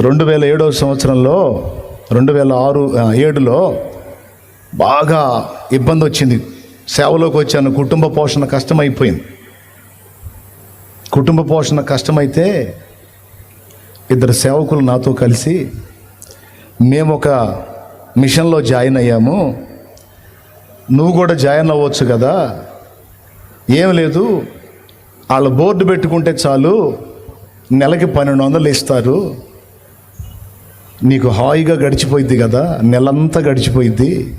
రెండు వేల ఏడవ సంవత్సరంలో రెండు వేల ఆరు ఏడులో బాగా ఇబ్బంది వచ్చింది సేవలోకి వచ్చాను కుటుంబ పోషణ కష్టమైపోయింది. కుటుంబ పోషణ కష్టమైతే ఇద్దరు సేవకులు నాతో కలిసి మేము ఒక మిషన్లో జాయిన్ అయ్యాము. నువ్వు కూడా జాయిన్ అవ్వచ్చు కదా? ఏం లేదు. వాళ్ళు బోర్డు పెట్టుకుంటే చాలు నెలకి పన్నెండు వందలు ఇస్తారు. నీకు హాయిగా గడిచిపోయింది కదా నెలంతా గడిచిపోయింది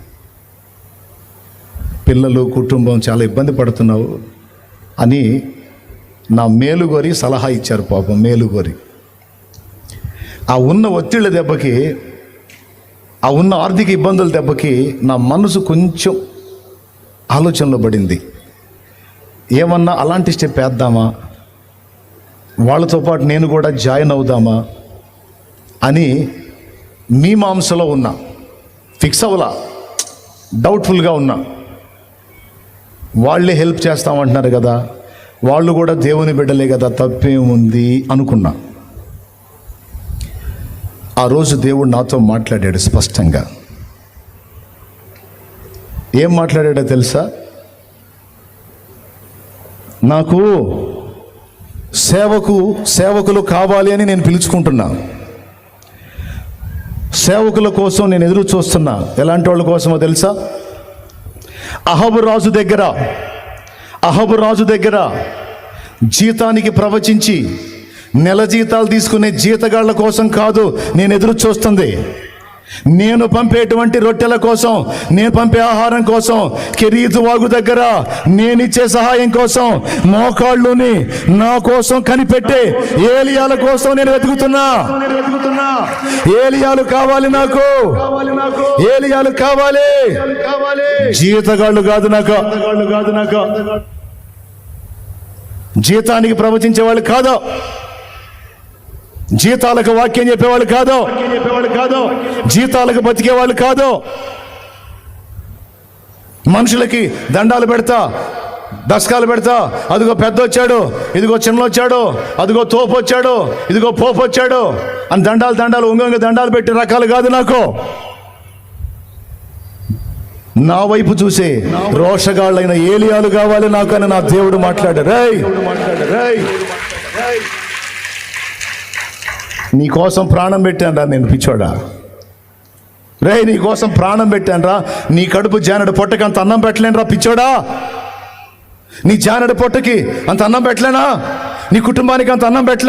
పిల్లలు కుటుంబం చాలా ఇబ్బంది పడుతున్నావు అని నా మేలుగోరి సలహా ఇచ్చారు పాపం మేలుగోరి. ఆ ఉన్న ఒత్తిళ్ళ దెబ్బకి ఆ ఉన్న ఆర్థిక ఇబ్బందుల దెబ్బకి నా మనసు కొంచెం ఆలోచనలో పడింది. ఏమన్నా అలాంటి స్టెప్ వేద్దామా? వాళ్ళతో పాటు నేను కూడా జాయిన్ అవుదామా? అని మీ మాంసలో ఉన్నా ఫిక్స్ అవ్వలా. డౌట్ఫుల్గా ఉన్నా. వాళ్ళే హెల్ప్ చేస్తామంటున్నారు కదా. వాళ్ళు కూడా దేవుని బిడ్డలే కదా తప్పేముంది అనుకున్నా. ఆ రోజు దేవుడు నాతో మాట్లాడాడు స్పష్టంగా. ఏం మాట్లాడాడో తెలుసా? నాకు సేవకు సేవకులు కావాలి అని నేను పిలుచుకుంటున్నాను సేవకుల కోసం నేను ఎదురు చూస్తున్నా. ఎలాంటి వాళ్ళ కోసమో తెలుసా? అహబు రాజు దగ్గర అహబు రాజు దగ్గర జీతానికి ప్రవచించి నెల జీతాలు తీసుకునే జీతగాళ్ళ కోసం కాదు నేను ఎదురు చూస్తుంది. నేను పంపేటువంటి రొట్టెల కోసం నేను పంపే ఆహారం కోసం కెరీతు వాగు దగ్గర నేను ఇచ్చే సహాయం కోసం మోకాళ్ళుని నా కోసం కనిపెట్టే ఏలియాల కోసం నేను వెతుకుతున్నా. ఏలియాలు కావాలి నాకు. ఏలియాలు కావాలి. జీతగాళ్ళు కాదు నాకు. కాదు నాకు జీతానికి ప్రవచించే వాళ్ళు కాదు. జీతాలకు వాక్యం చెప్పేవాళ్ళు కాదు. చెప్పేవాళ్ళు కాదు. జీతాలకు బతికే వాళ్ళు కాదు. మనుషులకి దండాలు పెడతా దశకాలు పెడతా. అదిగో పెద్ద వచ్చాడు ఇదిగో చిన్న వచ్చాడు అదిగో తోపు వచ్చాడు ఇదిగో పోపు వచ్చాడు అని దండాలు దండాలు ఉంగ దండాలు పెట్టి రకాలు కాదు నాకు. నా వైపు చూసే రోషగాళ్ళైన ఏలియాలు కావాలి నాకు అని నా దేవుడు మాట్లాడారు రేయ్! రేయ్! నీ కోసం ప్రాణం పెట్టానరా నేను పిచ్చోడా. రే నీ కోసం ప్రాణం పెట్టానురా. నీ కడుపు జానడు పొట్టకి అంత అన్నం పెట్టలేనురా పిచ్చోడా. నీ జానడు పొట్టకి అంత అన్నం పెట్టలేనా? నీ కుటుంబానికి అంత అన్నం పెట్టలేను?